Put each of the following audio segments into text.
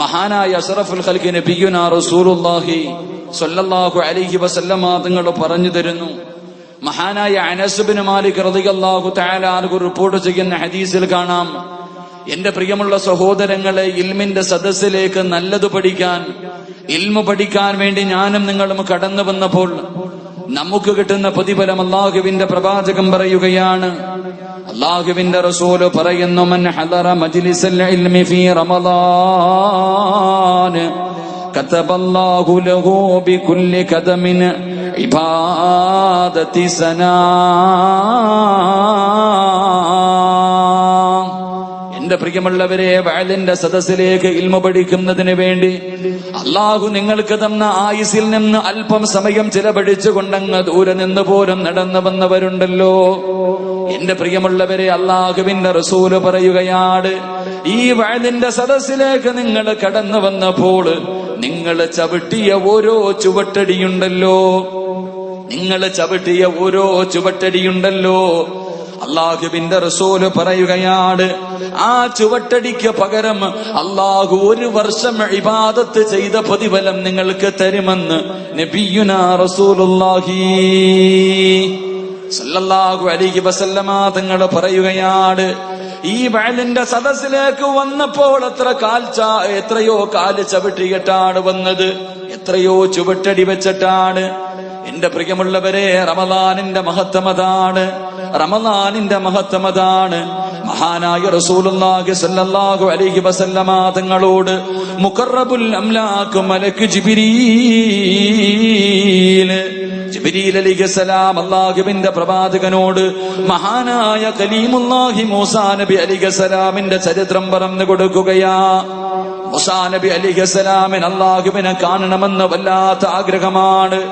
മഹാനായ അഷറഫുൽ ഖൽഖി നബിയുന റസൂലുള്ളാഹി സ്വല്ലല്ലാഹു അലൈഹി വസല്ലമ തങ്ങൾ പറഞ്ഞു തരുന്നു. മഹാനായ അനസുബിന് മാലിക് റളിയല്ലാഹു തആല ആർക്ക് റിപ്പോർട്ട് ചെയ്യുന്ന ഹദീസിൽ കാണാം. എന്റെ പ്രിയമുള്ള സഹോദരങ്ങളെ ഇൽമിന്റെ സദസ്സിലേക്ക് നല്ലത് പഠിക്കാൻ ഇൽമ പഠിക്കാൻ വേണ്ടി ഞാനും നിങ്ങളും കടന്നു വന്നപ്പോൾ നമുക്ക് കിട്ടുന്ന പ്രതിഫലം അള്ളാഹുവിന്റെ പ്രവാചകം പറയുകയാണ്. അള്ളാഹുവിന്റെ റസൂല് പറയുന്നു മൻ ഹദറ മജ്ലിസൽ ഇൽമി ഫീ റമളാൻ كتب الله له بكل قدم عبادة سنة എന്റെ പ്രിയമുള്ളവരെ വയലിന്റെ സദസ്സിലേക്ക് ഇൽമ പഠിക്കുന്നതിന് വേണ്ടി അള്ളാഹു നിങ്ങൾക്ക് തന്ന ആയുസിൽ നിന്ന് അല്പം സമയം ചിലപഴിച്ചു കൊണ്ടങ്ങ് ദൂരെ നിന്ന് പോലും നടന്നു വന്നവരുണ്ടല്ലോ. എന്റെ പ്രിയമുള്ളവരെ അള്ളാഹുവിന്റെ റസൂൽ പറയുകയാണ് ഈ വയലിന്റെ സദസ്സിലേക്ക് നിങ്ങൾ കടന്നു വന്നപ്പോൾ നിങ്ങൾ ചവിട്ടിയ ഓരോ ചുവട്ടടിയുണ്ടല്ലോ. നിങ്ങൾ ചവിട്ടിയ ഓരോ ചുവട്ടടിയുണ്ടല്ലോ. അള്ളാഹുവിന്റെ റസൂൽ പറയുകയാണ് ആ ചുവട്ടടിക്ക് പകരം അള്ളാഹു ഒരു വർഷം ഇബാദത്ത് ചെയ്ത പ്രതിഫലം നിങ്ങൾക്ക് തരുമെന്ന് നബിയുന റസൂലുള്ളാഹി സല്ലല്ലാഹു അലൈഹി വസല്ലമ തങ്ങൾ പറയുകയാണ് ഈ വയലിന്റെ സദസ്സിലേക്ക് വന്നപ്പോൾ എത്ര കാൽച്ച എത്രയോ കാൽ ചവിട്ടിയിട്ടാണ് വന്നത് എത്രയോ ചുവട്ടടി വെച്ചിട്ടാണ്. എന്റെ പ്രിയമുള്ളവരെ റമദാനിന്റെ മഹത്വമതാണ് റമദാനിന്റെ മഹത്വം അതാണ് മഹാനായ റസൂലുള്ളാഹി സല്ലല്ലാഹു അലൈഹി വസല്ലമ തങ്ങളോട് മുഖറബുൽ അംലാക്ക് മലക്ക് ജിബ്രീൽ ജിബ്രീൽ അലിഖസലാം അള്ളാഹുവിന്റെ പ്രവാചകനോട് മഹാനായ കലീമുല്ലാഹി മൂസാ നബി അലിഖസലാമിന്റെ ചരിത്രം പറഞ്ഞു കൊടുക്കുകയാ. മൂസാ നബി അലിഖസലാമിന് അള്ളാഹുവിനെ കാണണമെന്ന് വല്ലാത്ത ആഗ്രഹമാണ്.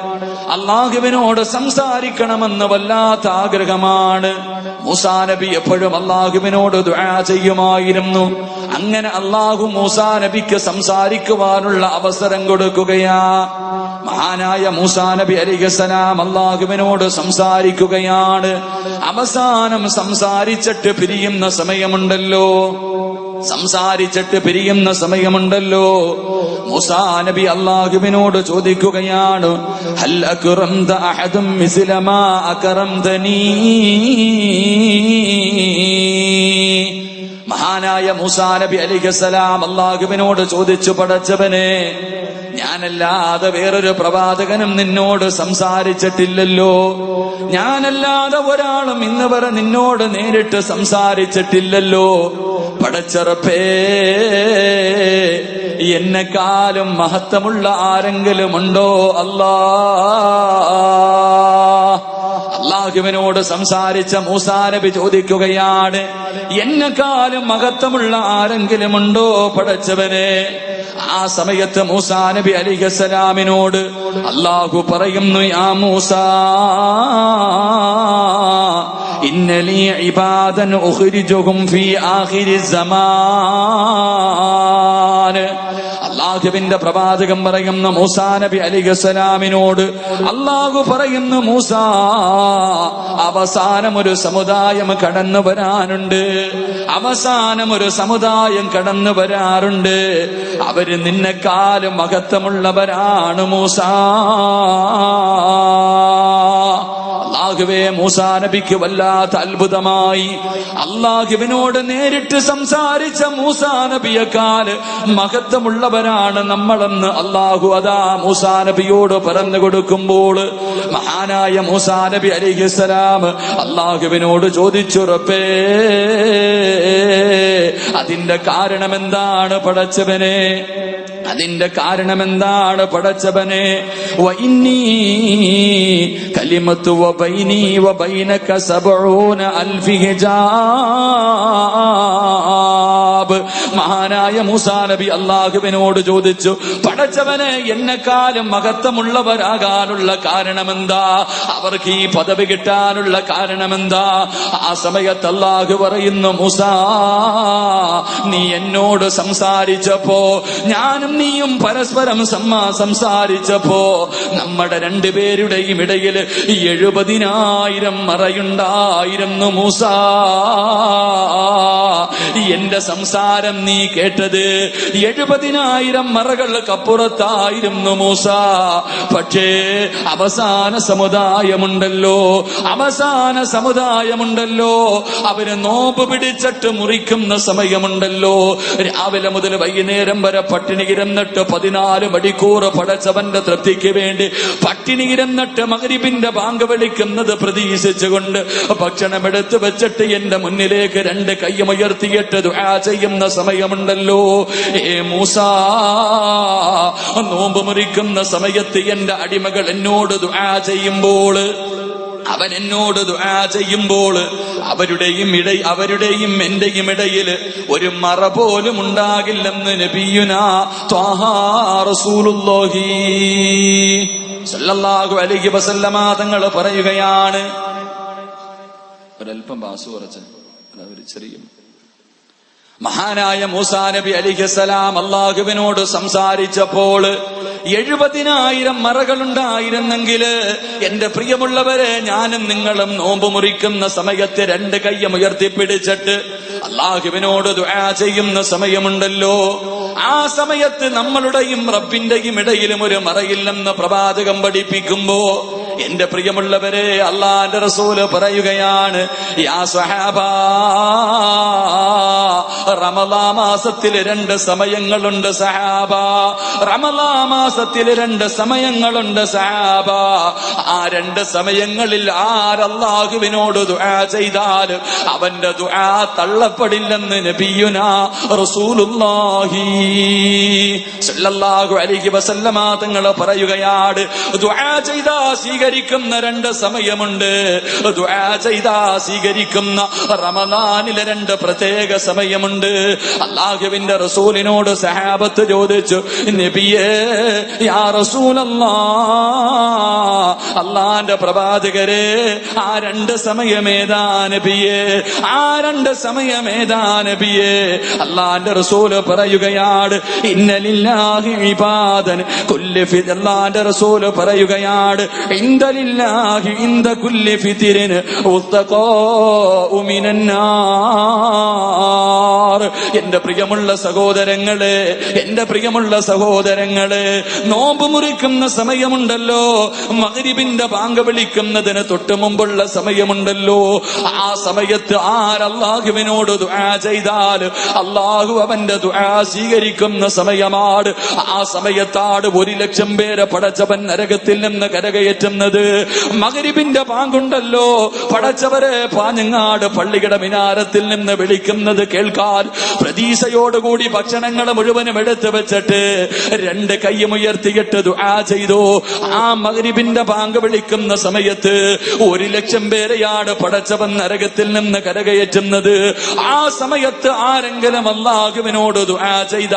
അള്ളാഹുവിനോട് സംസാരിക്കണമെന്ന് വല്ലാത്ത ആഗ്രഹമാണ്. മൂസാ നബി എപ്പോഴും അള്ളാഹുവിനോട് ചെയ്യുമായിരുന്നു. അങ്ങനെ അള്ളാഹു മൂസാ നബിക്ക് സംസാരിക്കുവാനുള്ള അവസരം കൊടുക്കുകയാ. മഹാനായ മൂസാ നബി അലിഖസലാം അള്ളാഹുവിനോട് സംസാരിക്കുകയാണ്. അവസാനം സംസാരിച്ചിട്ട് പിരിയുന്ന സമയമുണ്ടല്ലോ. സംസാരിച്ചിട്ട് പിരിയുന്ന സമയമുണ്ടല്ലോ. മൂസാ നബി ചോദിക്കുകയാണ് മഹാനായ മൂസാ നബി അലിഖസലാം അള്ളാഹുവിനോട് ചോദിച്ചു പടച്ചവനെ ഞാനല്ലാതെ വേറൊരു പ്രവാചകനും നിന്നോട് സംസാരിച്ചിട്ടില്ലല്ലോ. ഞാനല്ലാതെ ഒരാളും ഇന്ന് വരെ നിന്നോട് നേരിട്ട് സംസാരിച്ചിട്ടില്ലല്ലോ. പടച്ചറപ്പേ എന്നെക്കാലും മഹത്വമുള്ള ആരെങ്കിലും ഉണ്ടോ അല്ലാ. അള്ളാഹുവിനോട് സംസാരിച്ച മൂസാനബി ചോദിക്കുകയാണ് എന്നെക്കാലും മഹത്വമുള്ള ആരെങ്കിലും ഉണ്ടോ പടച്ചവനെ? ആ സമയത്ത് മൂസാ നബി അലിഖസലാമിനോട് അള്ളാഹു പറയുന്നു ആ മൂസ ഇന്നലി ഇബാദൻ ഫീ ആഖിരി സമാൻ. അള്ളാഹുവിന്റെ പ്രവാചകം പറയുന്ന മൂസാ നബി അലിഖസലാമിനോട് അള്ളാഹു പറയുന്നു മൂസ അവസാനം ഒരു സമുദായം കടന്നു വരാനുണ്ട്. അവസാനം ഒരു സമുദായം കടന്നു വരാറുണ്ട്. അവർ നിന്നെക്കാളും മഹത്വമുള്ളവരാണ് മൂസ. അള്ളാഹുവേ മൂസാ നബിക്ക് വല്ലാത്ത അത്ഭുതമായി. അള്ളാഹുവിനോട് നേരിട്ട് സംസാരിച്ച മൂസാ നബിയെക്കാൽ മഹത്വമുള്ളവരാണ് നമ്മളെന്ന് അള്ളാഹു അതാ മൂസാ നബിയോട് പറഞ്ഞു കൊടുക്കുമ്പോൾ മഹാനായ മൂസാ നബി അലിഹിസ്സലാം അള്ളാഹുവിനോട് ചോദിച്ചുറപ്പേ അതിന്റെ കാരണം എന്താണ് പടച്ചവനെ? അതിന്റെ കാരണം എന്താണ് പടച്ചവനെ കലിമത്തു ഹിജാബ് മഹാനായ മൂസാ നബി അള്ളാഹുവിനോട് ചോദിച്ചു പടച്ചവന് എന്നെക്കാലും മഹത്വമുള്ളവരാകാനുള്ള കാരണമെന്താ? അവർക്ക് ഈ പദവി കിട്ടാനുള്ള കാരണമെന്താ? ആ സമയത്ത് അള്ളാഹു പറയുന്നു മുസാ നീ എന്നോട് സംസാരിച്ചപ്പോ ഞാനും നീയും പരസ്പരം സമ്മാ സംസാരിച്ചപ്പോ നമ്മുടെ രണ്ടുപേരുടെയും ഇടയിൽ എഴുപതിനായിരം മറയുണ്ടായിരുന്നു മൂസ. എന്റെ സംസാരം നീ കേട്ടത് എഴുപതിനായിരം മറകൾക്കപ്പുറത്തായിരുന്നു മൂസ. പക്ഷേ അവസാന സമുദായമുണ്ടല്ലോ അവസാന സമുദായമുണ്ടല്ലോ. അവർ നോമ്പ് പിടിച്ചിട്ട് മുറിക്കുന്ന സമയമുണ്ടല്ലോ. രാവിലെ മുതൽ വൈകുന്നേരം വരെ പട്ടിണി കിരന്നിട്ട് പതിനാല് മണിക്കൂർ പടച്ചവന്റെ തൃപ്തിക്ക് വേണ്ടി പട്ടിണി കിരന്നിട്ട് മകരിപ്പിന്റെ ബാങ്ക് വിളിക്കുന്നത് പ്രതീക്ഷിച്ചുകൊണ്ട് ഭക്ഷണം എടുത്തു വെച്ചിട്ട് എന്റെ മുന്നിലേക്ക് രണ്ട് കയ്യുമുയർത്തിയിട്ട് ദുആ ചെയ്യുന്ന സമയമുണ്ടല്ലോ. ഏ മൂസ നോമ്പ് മുറിക്കുന്ന സമയത്ത് എന്റെ അടിമകൾ എന്നോട് ദുആ ചെയ്യുമ്പോൾ അവൻ എന്നോട് ദുആ ചെയ്യുമ്പോൾ അവരുടെയും ഇട അവരുടെയും എന്റെയും ഇടയിൽ ഒരു മറ പോലും ഉണ്ടാകില്ലെന്ന് നബിയുന റസൂലുള്ളാഹി സല്ലല്ലാഹു അലൈഹി വസല്ലമ തങ്ങൾ പറയുകയാണ്. ഒരല്പം ബാസു കുറച്ച് ഒരു ചെറിയ മഹാനായ മൂസാ നബി അലിഹസലാം അള്ളാഹുവിനോട് സംസാരിച്ചപ്പോൾ എഴുപതിനായിരം മറകളുണ്ടായിരുന്നെങ്കിൽ എന്റെ പ്രിയമുള്ളവരെ ഞാനും നിങ്ങളും നോമ്പ് മുറിക്കുന്ന സമയത്ത് രണ്ട് കയ്യം ഉയർത്തിപ്പിടിച്ചിട്ട് അള്ളാഹുവിനോട് ചെയ്യുന്ന സമയമുണ്ടല്ലോ. ആ സമയത്ത് നമ്മളുടെയും റബ്ബിന്റെയും ഇടയിലും ഒരു മറയില്ലെന്ന് പ്രവാചകം പഠിപ്പിക്കുമ്പോ എന്റെ പ്രിയമുള്ളവരെ അള്ളാന്റെ റസൂൽ പറയുകയാണ് യാ റമലാ മാസത്തിൽ രണ്ട് സമയങ്ങളുണ്ട് സഹാബ റമലാ മാസത്തിൽ രണ്ട് സമയങ്ങളുണ്ട് സഹാബ ആ രണ്ട് സമയങ്ങളിൽ ആരല്ലാഹുവിനോട് ദുആ ചെയ്താൽ അവന്റെ ദുആ തള്ളപ്പെടില്ലെന്ന് നബിയുന റസൂലുള്ളാഹി സല്ലല്ലാഹു അലൈഹി വസല്ലമ തങ്ങൾ പറയുകയാണ് ദുആ ചെയ്താ സ്വീകരിക്കുന്ന രണ്ട് സമയമുണ്ട്. ചെയ്താ സ്വീകരിക്കുന്ന റമദാനിലെ രണ്ട് പ്രത്യേക സമയമുണ്ട്. അള്ളാഹുവിന്റെ റസൂലിനോട് സഹാബത്ത് ചോദിച്ചു നബിയേ യാ അള്ളാന്റെ പ്രവാചകരെ ആ രണ്ട് സമയമേതാ നബിയേ ആ രണ്ട് സമയമേതാ നബിയേ? അള്ളാന്റെ റസൂൽ പറയുകയാണ് ഇന്നലില്ലാഹി ഇബാദൻ കുല്ലി അള്ളാന്റെ റസൂൽ പറയുകയാണ് ഇന്തലില്ലാഹി ഇന്ദ കുല്ലി ഫിതിരിന് എന്റെ പ്രിയമുള്ള സഹോദരങ്ങളെ എന്റെ പ്രിയമുള്ള സഹോദരങ്ങളെ നോമ്പ് മുറിക്കുന്ന സമയമുണ്ടല്ലോ. മകരിബിന്റെ ബാങ്ക് വിളിക്കുന്നതിന് തൊട്ട് മുമ്പുള്ള സമയമുണ്ടല്ലോ. ആ സമയത്ത് ആരല്ലാഹുവിനോട് ദുആ ചെയ്താൽ അള്ളാഹു അവന്റെ ദുആ സ്വീകരിക്കുന്ന സമയമാണ്. ആ സമയത്താണ് ഒരു ലക്ഷം പേരെ പടച്ചവൻ നരകത്തിൽ നിന്ന് കരകയറ്റുന്നത് മകരിബിന്റെ പാങ്കുണ്ടല്ലോ. പടച്ചവരെ പാഞ്ഞങ്ങാട് പള്ളിയുടെ മിനാരത്തിൽ നിന്ന് വിളിക്കുന്നത് കേൾക്കാൻ പ്രതീക്ഷയോടുകൂടി ഭക്ഷണങ്ങൾ മുഴുവനും എടുത്തു വെച്ചിട്ട് രണ്ട് കൈയും ഉയർത്തിയിട്ട് ദുആ ചെയ്തു. ആ മകരിബിന്റെ പാങ്ക് വിളിക്കുന്ന സമയത്ത് ഒരു ലക്ഷം പേരെയാണ് പടച്ചവൻ നരകത്തിൽ നിന്ന് കരകയറ്റുന്നത്. ആ സമയത്ത് ആരെങ്കിലും അള്ളാഹുവിനോട് ദുആ ചെയ്ത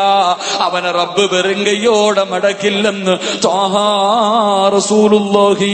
അവനെ റബ്ബ് വെറുങ്കയോടെ മടക്കില്ലെന്ന്. ത്വാഹാ റസൂലുള്ളാഹി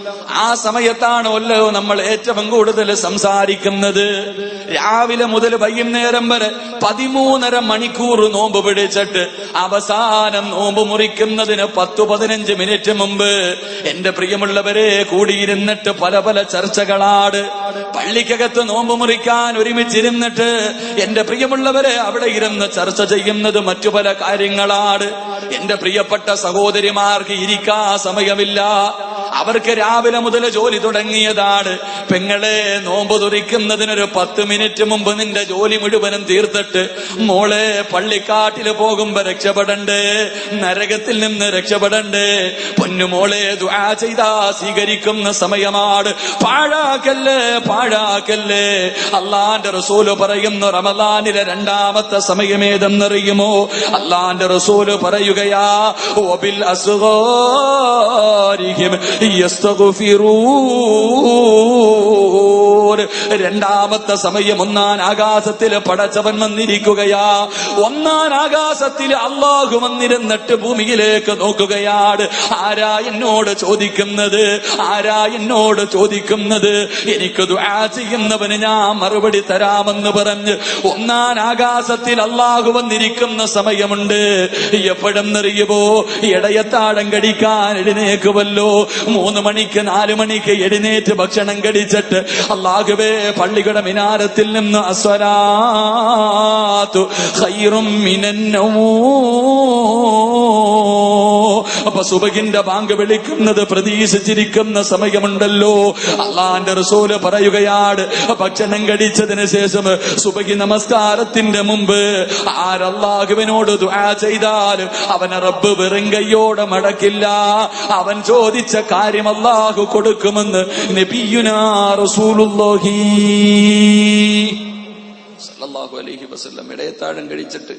ആ സമയത്താണ് ഒല്ലോ നമ്മൾ ഏറ്റവും കൂടുതൽ സംസാരിക്കുന്നത്. രാവിലെ മുതൽ വൈകുന്നേരം വരെ പതിമൂന്നര മണിക്കൂർ നോമ്പ് പിടിച്ചിട്ട് അവസാനം നോമ്പ് മുറിക്കുന്നതിന് പത്തു പതിനഞ്ച് മിനിറ്റ് മുമ്പ് എന്റെ പ്രിയമുള്ളവരെ കൂടിയിരുന്നിട്ട് പല പല ചർച്ചകളാട് പള്ളിക്കകത്ത് നോമ്പ് മുറിക്കാൻ ഒരുമിച്ചിരുന്നിട്ട് എന്റെ പ്രിയമുള്ളവരെ അവിടെ ഇരുന്ന് ചർച്ച ചെയ്യുന്നത് മറ്റു പല കാര്യങ്ങളാണ് എന്റെ പ്രിയപ്പെട്ട സഹോദരിമാർക്ക് ഇരിക്കാ സമയമില്ല. അവർക്ക് രാവിലെ മുതൽ ജോലി തുടങ്ങിയതാണ്. പെങ്ങളെ നോമ്പ് തുറിക്കുന്നതിനൊരു പത്ത് മിനിറ്റ് മുമ്പ് നിന്റെ ജോലി മുഴുവനും തീർത്തിട്ട് മോളെ പള്ളിക്കാട്ടിൽ പോകുമ്പോ രക്ഷപ്പെടണ്ടേ? നരകത്തിൽ നിന്ന് രക്ഷപ്പെടണ്ടേ? പൊന്നുമോളെ ദുആ ചെയ്താ സ്വീകരിക്കുന്ന സമയമാണ്. പാഴാക്കല്ലേ പാഴാക്കല്ലേ? അള്ളാന്റെ റസൂൽ പറയുന്നു റമദാനിലെ രണ്ടാമത്തെ സമയമേതെന്നറിയുമോ അള്ളാന്റെ റസൂൽ പറയുകയാ ഒബിൽ യസ്തഗ്ഫിറൂൻ രണ്ടാമത്തെ സമയം ഒന്നാൻ ആകാശത്തിൽ പടച്ചവൻ വന്നിരിക്കുകയാ. ഒന്നാൻ ആകാശത്തിൽ അള്ളാഹു വന്നിരുന്നിട്ട് ഭൂമിയിലേക്ക് നോക്കുകയാണ്. ആരാ എന്നോട് ചോദിക്കുന്നത്? ആരാ എന്നോട് ചോദിക്കുന്നത്? എനിക്ക് ദുആ ചെയ്യുന്നവന് ഞാൻ മറുപടി തരാമെന്ന് പറഞ്ഞ് ഒന്നാൻ ആകാശത്തിൽ അള്ളാഹു വന്നിരിക്കുന്ന സമയമുണ്ട്. എപ്പോഴെന്നറിയുമോ ഇടയത്താഴം കടിക്കാൻ എഴുന്നേക്കുമല്ലോ മൂന്ന് മണിക്ക് നാല് മണിക്ക് എഴുന്നേറ്റ് ഭക്ഷണം കടിച്ചിട്ട് അള്ളാഹുവേ പള്ളിയുടെ മിനാരത്തിൽ നിന്ന് അസ്വരാത്തു ഹൈറും മിനന്നമോ അപ്പൊ സുബഹിന്റെ ബാങ്ക് വിളിക്കുന്നത് പ്രതീക്ഷിച്ചിരിക്കുന്ന സമയമുണ്ടല്ലോ. അള്ളാന്റെ റസൂൽ പറയുകയാണ് ഭക്ഷണം കഴിച്ചതിന് ശേഷം സുബഹി നമസ്കാരത്തിന്റെ മുമ്പ് ആരല്ലാഹുവിനോട് ചെയ്താലും അവനെ റബ്ബ് വെറും കയ്യോടെ മടക്കില്ല. അവൻ ചോദിച്ച കാര്യം അള്ളാഹു കൊടുക്കുമെന്ന് നബിയുനാ റസൂലുള്ളാഹി സല്ലല്ലാഹു അലൈഹി വസല്ലം ഇടയത്താഴം കഴിച്ചിട്ട്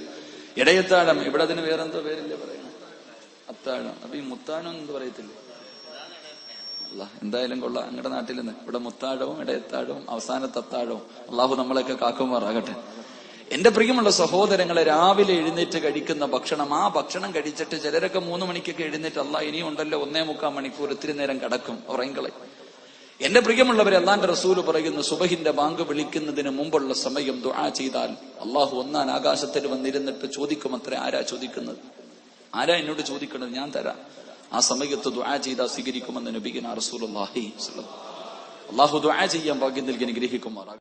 ഇടയത്താഴം ഇവിടെ അതിന് വേറെന്തോ പേരില്ലേ പറയുന്നത്? അത്താഴം. അപ്പൊ ഈ മുത്താഴം എന്ന് പറയത്തില്ലേ? അല്ല എന്തായാലും കൊള്ളാം. ഞങ്ങളുടെ നാട്ടിൽ നിന്ന് ഇവിടെ മുത്താഴവും ഇടയത്താഴവും അവസാനത്തെ അത്താഴവും. അള്ളാഹു നമ്മളെയൊക്കെ കാക്കുമാറാകട്ടെ. എന്റെ പ്രിയമുള്ള സഹോദരങ്ങളെ രാവിലെ എഴുന്നേറ്റ് കഴിക്കുന്ന ഭക്ഷണം ആ ഭക്ഷണം കഴിച്ചിട്ട് ചിലരൊക്കെ മൂന്ന് മണിക്കൊക്കെ എഴുന്നേറ്റ് അല്ല ഇനിയും ഉണ്ടല്ലോ ഒന്നേ മുക്കാൽ മണിക്കൂർ ഇത്തിരി നേരം കിടക്കും ഉറങ്ങളെ എന്റെ പ്രിയമുള്ളവരെ അള്ളാന്റെ റസൂൽ പറയുന്ന സുബഹിന്റെ ബാങ്ക് വിളിക്കുന്നതിന് മുമ്പുള്ള സമയം ദുആ ചെയ്താൽ അള്ളാഹു ഒന്നാൻ ആകാശത്തിൽ വന്നിരുന്നിട്ട് ചോദിക്കും അത്ര ആരാ ചോദിക്കുന്നത്? ആരാ എന്നോട് ചോദിക്കുന്നത് ഞാൻ തരാം. ആ സമയത്ത് ദുആ ചെയ്താൽ സ്വീകരിക്കുമെന്ന് നബിഗന റസൂൽ അള്ളാഹി അള്ളാഹു ദുആ ചെയ്യാൻ ഭാഗ്യം നൽകി അനുഗ്രഹിക്കുമാറാകും